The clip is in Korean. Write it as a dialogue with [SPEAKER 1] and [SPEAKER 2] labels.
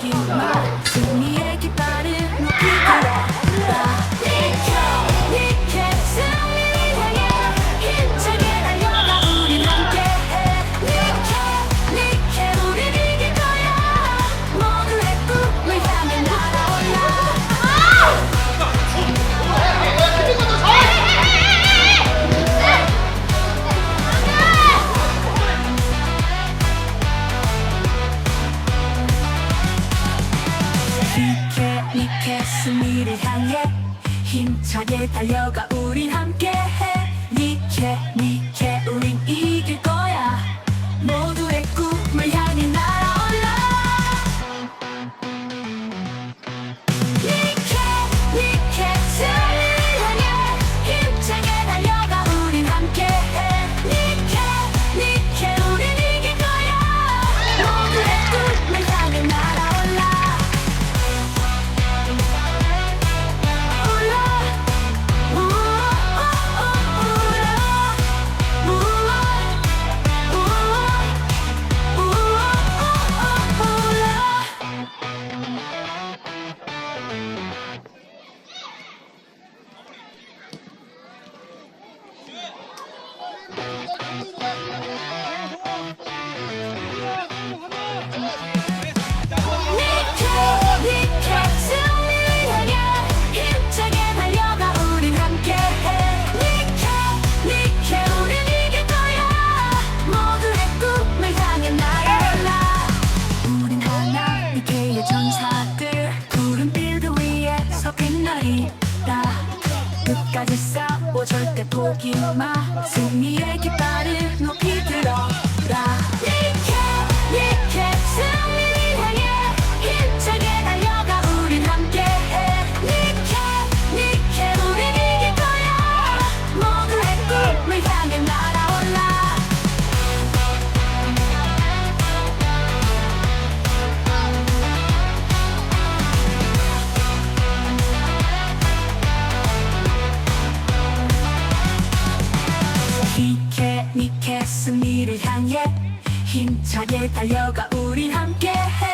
[SPEAKER 1] Fucking 힘차게 달려가 우린 함께해. 니케 니 니케 기마 승리의 깃발을 높이 들어 라 힘차게 달려가 우리 함께해.